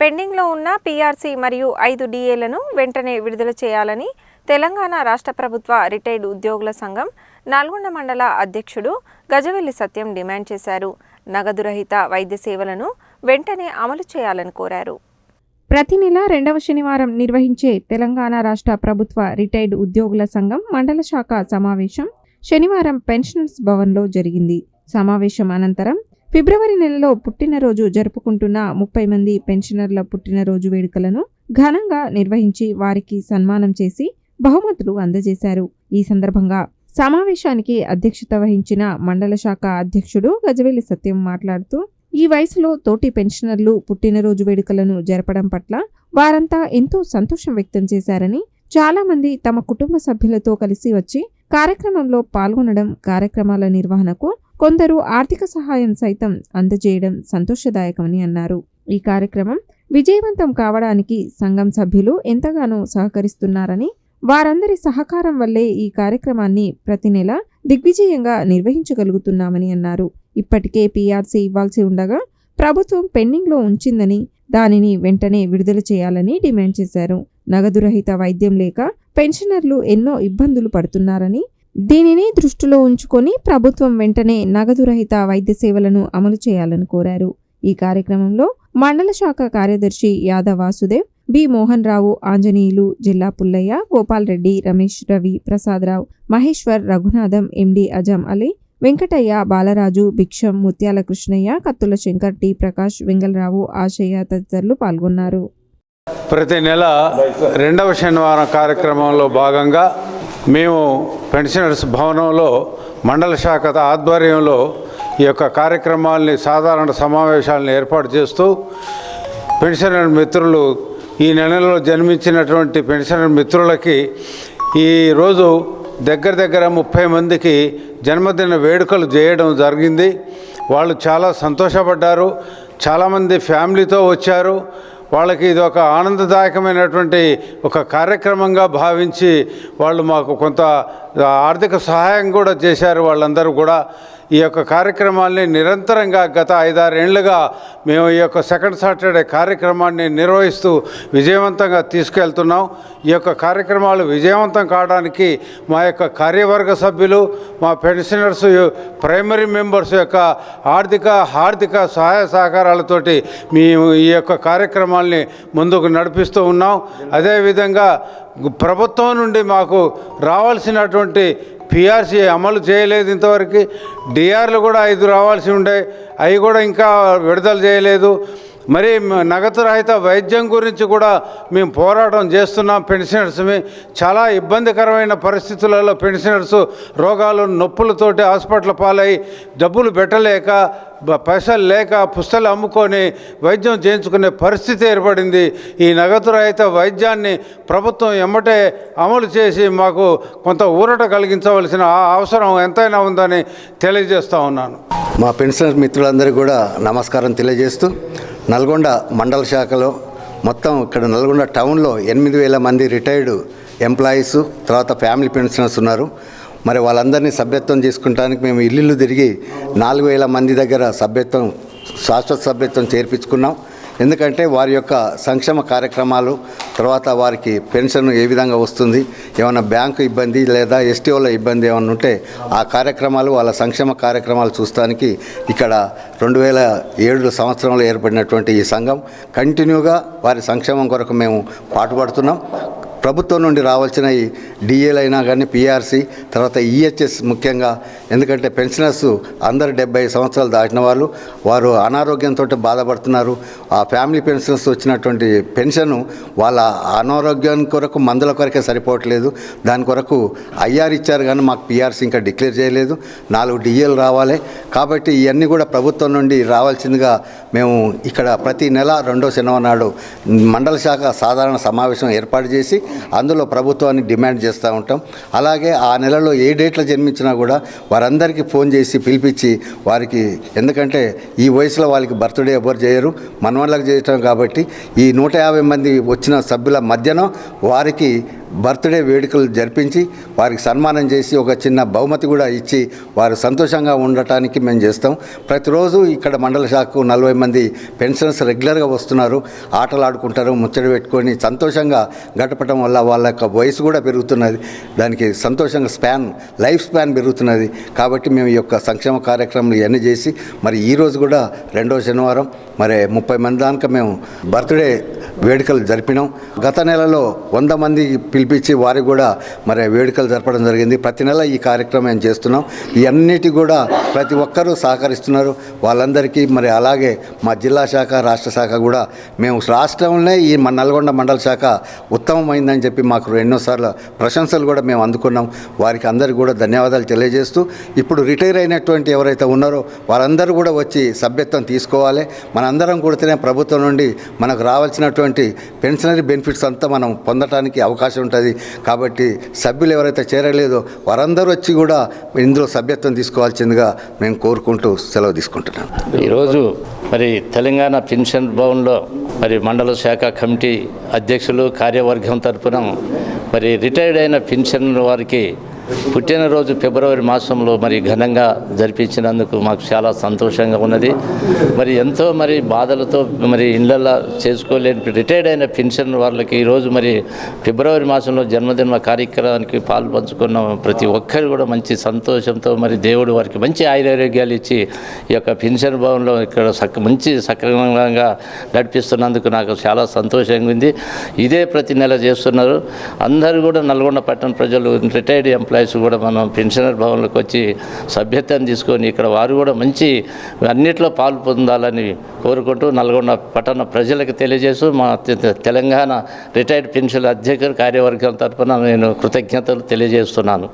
పెండింగ్లో ఉన్న పీఆర్సీ మరియు ఐదు డిఏలను వెంటనే విడుదల చేయాలని తెలంగాణ రాష్ట్ర ప్రభుత్వ రిటైర్డ్ ఉద్యోగుల సంఘం నల్గొండ మండల అధ్యక్షుడు గజవెల్లి సత్యం డిమాండ్ చేశారు. నగదు రహిత వైద్య సేవలను వెంటనే అమలు చేయాలని కోరారు. ప్రతి నెల రెండవ శనివారం నిర్వహించే తెలంగాణ రాష్ట్ర ప్రభుత్వ రిటైర్డ్ ఉద్యోగుల సంఘం మండల శాఖ సమావేశం శనివారం పెన్షనర్స్ భవన్లో జరిగింది. సమావేశం అనంతరం ఫిబ్రవరి నెలలో పుట్టినరోజు జరుపుకుంటున్న ముప్పై మంది పెన్షనర్ల పుట్టినరోజు వేడుకలను ఘనంగా నిర్వహించి వారికి సన్మానం చేసి బహుమతులు అందజేశారు. ఈ సందర్భంగా సమావేశానికి అధ్యక్షత వహించిన మండల శాఖ అధ్యక్షుడు గజవెల్లి సత్యం మాట్లాడుతూ ఈ వయసులో తోటి పెన్షనర్లు పుట్టినరోజు వేడుకలను జరపడం పట్ల వారంతా ఎంతో సంతోషం వ్యక్తం చేశారని చాలా మంది తమ కుటుంబ సభ్యులతో కలిసి వచ్చి కార్యక్రమంలో పాల్గొనడం కార్యక్రమాల నిర్వహణకు కొందరు ఆర్థిక సహాయం సైతం అందజేయడం సంతోషదాయకమని అన్నారు. ఈ కార్యక్రమం విజయవంతం కావడానికి సంఘం సభ్యులు ఎంతగానో సహకరిస్తున్నారని వారందరి సహకారం వల్లే ఈ కార్యక్రమాన్ని ప్రతి నెల దిగ్విజయంగా నిర్వహించగలుగుతున్నామని అన్నారు. ఇప్పటికే పీఆర్సీ ఇవ్వాల్సి ఉండగా ప్రభుత్వం పెండింగ్లో ఉంచిందని దానిని వెంటనే విడుదల చేయాలని డిమాండ్ చేశారు. నగదు రహిత వైద్యం లేక పెన్షనర్లు ఎన్నో ఇబ్బందులు పడుతున్నారని దీనిని దృష్టిలో ఉంచుకొని ప్రభుత్వం వెంటనే నగదు రహిత వైద్య సేవలను అమలు చేయాలని కోరారు. ఈ కార్యక్రమంలో మండల శాఖ కార్యదర్శి యాదవ్ వాసుదేవ్ బి. మోహన్ రావు ఆంజనేయులు జిల్లా పుల్లయ్య గోపాల్రెడ్డి రమేష్ రవి ప్రసాదరావు మహేశ్వర్ రఘునాథం ఎండి అజం అలీ వెంకటయ్య బాలరాజు భిక్షం ముత్యాల కృష్ణయ్య కత్తుల శంకర్ టి. ప్రకాష్ వెంగళరావు ఆశయ్య తదితరులు పాల్గొన్నారు. ప్రతి నెల రెండవ శనివారం కార్యక్రమంలో భాగంగా మేము పెన్షనర్స్ భవనంలో మండల శాఖ ఆధ్వర్యంలో ఈ యొక్క కార్యక్రమాల్ని సాధారణ సమావేశాలను ఏర్పాటు చేస్తూ పెన్షనర్ మిత్రులు ఈ నెలలో జన్మించినటువంటి పెన్షనర్ మిత్రులకి ఈరోజు దగ్గర దగ్గర ముప్పై మందికి జన్మదిన వేడుకలు చేయడం జరిగింది. వాళ్ళు చాలా సంతోషపడ్డారు. చాలామంది ఫ్యామిలీతో వచ్చారు. వాళ్ళకి ఇది ఒక ఆనందదాయకమైనటువంటి ఒక కార్యక్రమంగా భావించి వాళ్ళు మాకు కొంత ఆర్థిక సహాయం కూడా చేశారు వాళ్ళందరూ కూడా. ఈ యొక్క కార్యక్రమాల్ని నిరంతరంగా గత ఐదారేళ్ళుగా మేము ఈ యొక్క సెకండ్ సాటర్డే కార్యక్రమాన్ని నిర్వహిస్తూ విజయవంతంగా తీసుకెళ్తున్నాం. ఈ యొక్క కార్యక్రమాలు విజయవంతం కావడానికి మా యొక్క కార్యవర్గ సభ్యులు మా పెన్షనర్స్ ప్రైమరీ మెంబర్స్ యొక్క ఆర్థిక ఆర్థిక సహాయ సహకారాలతోటి మేము ఈ యొక్క కార్యక్రమాల్ని ముందుకు నడిపిస్తూ ఉన్నాం. అదేవిధంగా ప్రభుత్వం నుండి మాకు రావాల్సినటువంటి పిఆర్సీ అమలు చేయలేదు ఇంతవరకు. డిఆర్లు కూడా ఐదు రావాల్సి ఉండే అవి కూడా ఇంకా విడుదల చేయలేదు. మరి నగదు రహిత వైద్యం గురించి కూడా మేము పోరాటం చేస్తున్నాం. పెన్షనర్స్ చాలా ఇబ్బందికరమైన పరిస్థితులలో పెన్షనర్స్ రోగాలు నొప్పులతోటి హాస్పిటల్ పాలై డబ్బులు పెట్టలేక పైసలు లేక పుస్తలు అమ్ముకొని వైద్యం చేయించుకునే పరిస్థితి ఏర్పడింది. ఈ నగదు రహిత వైద్యాన్ని ప్రభుత్వం ఎమ్మటే అమలు చేసి మాకు కొంత ఊరట కలిగించవలసిన ఆ అవసరం ఎంతైనా ఉందని తెలియజేస్తూ ఉన్నాను. మా పెన్షనర్ మిత్రులందరికీ కూడా నమస్కారం తెలియజేస్తూ నల్గొండ మండల శాఖలో మొత్తం ఇక్కడ నల్గొండ టౌన్లో ఎనిమిది వేల మంది రిటైర్డ్ ఎంప్లాయీస్ తర్వాత ఫ్యామిలీ పెన్షనర్స్ ఉన్నారు. మరి వాళ్ళందరినీ సభ్యత్వం తీసుకుంటానికి మేము ఇల్లు తిరిగి నాలుగు వేల మంది దగ్గర సభ్యత్వం శాశ్వత సభ్యత్వం చేర్పించుకున్నాం. ఎందుకంటే వారి యొక్క సంక్షేమ కార్యక్రమాలు తర్వాత వారికి పెన్షన్ ఏ విధంగా వస్తుంది ఏమైనా బ్యాంకు ఇబ్బంది లేదా ఎస్టీఓల ఇబ్బంది ఏమైనా ఉంటే ఆ కార్యక్రమాలు వాళ్ళ సంక్షేమ కార్యక్రమాలు చూస్తానికి ఇక్కడ రెండు వేల ఏడు సంవత్సరంలో ఏర్పడినటువంటి ఈ సంఘం కంటిన్యూగా వారి సంక్షేమం కొరకు మేము పాటుపడుతున్నాం. ప్రభుత్వం నుండి రావాల్సిన ఈ డిఏలు అయినా కానీ పిఆర్సీ తర్వాత ఈహెచ్ఎస్ ముఖ్యంగా ఎందుకంటే పెన్షనర్స్ అందరు డెబ్బై సంవత్సరాలు దాటిన వాళ్ళు వారు అనారోగ్యంతో బాధపడుతున్నారు. ఆ ఫ్యామిలీ పెన్షనర్స్ వచ్చినటువంటి పెన్షన్ వాళ్ళ అనారోగ్యం కొరకు మందుల కొరకే సరిపోవట్లేదు. దాని కొరకు ఐఆర్ ఇచ్చారు కానీ మాకు పిఆర్సీ ఇంకా డిక్లేర్ చేయలేదు. నాలుగు డిఏలు రావాలి. కాబట్టి ఇవన్నీ కూడా ప్రభుత్వం నుండి రావాల్సిందిగా మేము ఇక్కడ ప్రతి నెల రెండో శనివారం నాడు మండల శాఖ సాధారణ సమావేశం ఏర్పాటు చేసి అందులో ప్రభుత్వాన్ని డిమాండ్ చేస్తూ ఉంటాం. అలాగే ఆ నెలలో ఏ డేట్లో జన్మించినా కూడా వారందరికీ ఫోన్ చేసి పిలిపించి వారికి ఎందుకంటే ఈ వయసులో వాళ్ళకి బర్త్డే ఎవరు చేయరు మనవాళ్ళకి చేయటం కాబట్టి ఈ నూట యాభై మంది వచ్చిన సభ్యుల మధ్యన వారికి బర్త్డే వేడుకలు జరిపించి వారికి సన్మానం చేసి ఒక చిన్న బహుమతి కూడా ఇచ్చి వారు సంతోషంగా ఉండటానికి మేము చేస్తాం. ప్రతిరోజు ఇక్కడ మండల శాఖకు నలభై మంది పెన్షనర్స్ రెగ్యులర్గా వస్తున్నారు. ఆటలు ఆడుకుంటారు ముచ్చట పెట్టుకొని సంతోషంగా గడపడం వల్ల వాళ్ళ యొక్క వయసు కూడా పెరుగుతున్నది. దానికి సంతోషంగా స్పాన్ లైఫ్ స్పాన్ పెరుగుతున్నది. కాబట్టి మేము ఈ యొక్క సంక్షేమ కార్యక్రమాలు ఇవన్నీ చేసి మరి ఈరోజు కూడా రెండో శనివారం మరి ముప్పై మంది దాకా మేము బర్త్డే వేడుకలు జరిపినాం. గత నెలలో వంద మంది పిలిపించి వారికి కూడా మరి వేడుకలు జరపడం జరిగింది. ప్రతి నెల ఈ కార్యక్రమం మేము చేస్తున్నాం ఇవన్నిటి కూడా ప్రతి ఒక్కరూ సహకరిస్తున్నారు. వాళ్ళందరికీ మరి అలాగే మా జిల్లా శాఖ రాష్ట్ర శాఖ కూడా మేము రాష్ట్రంలో ఈ మన నల్గొండ మండల శాఖ ఉత్తమమైందని చెప్పి మాకు ఎన్నోసార్లు ప్రశంసలు కూడా మేము అందుకున్నాం. వారికి అందరికీ కూడా ధన్యవాదాలు తెలియజేస్తూ ఇప్పుడు రిటైర్ అయినటువంటి ఎవరైతే ఉన్నారో వారందరూ కూడా వచ్చి సభ్యత్వం తీసుకోవాలి. మనందరం కూడితేనే ప్రభుత్వం నుండి మనకు రావాల్సినటువంటి పెన్షనరీ బెనిఫిట్స్ అంతా మనం పొందడానికి అవకాశం ఉంటుంది. కాబట్టి సభ్యులు ఎవరైతే చేరలేదో వారందరూ వచ్చి కూడా ఇందులో సభ్యత్వం తీసుకోవాల్సిందిగా మేము కోరుకుంటూ సెలవు తీసుకుంటున్నాం. ఈరోజు మరి తెలంగాణ పెన్షన్ భవన్లో మరి మండల శాఖ కమిటీ అధ్యక్షులు కార్యవర్గం తరపున మరి రిటైర్డ్ అయిన పెన్షన్ వారికి పుట్టినరోజు ఫిబ్రవరి మాసంలో మరి ఘనంగా జరిపించినందుకు మాకు చాలా సంతోషంగా ఉన్నది. మరి ఎంతో మరి బాధలతో మరి ఇళ్ళల్లో చేసుకోలేని రిటైర్డ్ అయిన పెన్షన్ వాళ్ళకి ఈరోజు మరి ఫిబ్రవరి మాసంలో జన్మదిన కార్యక్రమానికి పాలు పంచుకున్న ప్రతి ఒక్కరు కూడా మంచి సంతోషంతో మరి దేవుడు వారికి మంచి ఆయురారోగ్యాలు ఇచ్చి ఈ యొక్క పెన్షన్ భవన్లో ఇక్కడ సక్ మంచి సక్రమంగా నడిపిస్తున్నందుకు నాకు చాలా సంతోషంగా ఉంది. ఇదే ప్రతి నెల చేస్తున్నారు. అందరూ కూడా నల్గొండ పట్టణ ప్రజలు రిటైర్డ్ ఎంప్లాయీస్ కూడా మనం పెన్షనర్ భవన్లకు వచ్చి సభ్యత్వం తీసుకొని ఇక్కడ వారు కూడా మంచి అన్నిట్లో పాలు పొందాలని కోరుకుంటూ నల్గొండ పట్టణ ప్రజలకు తెలియజేస్తూ మా తెలంగాణ రిటైర్డ్ పెన్షన్ అధ్యక్ష కార్యవర్గం తరఫున నేను కృతజ్ఞతలు తెలియజేస్తున్నాను.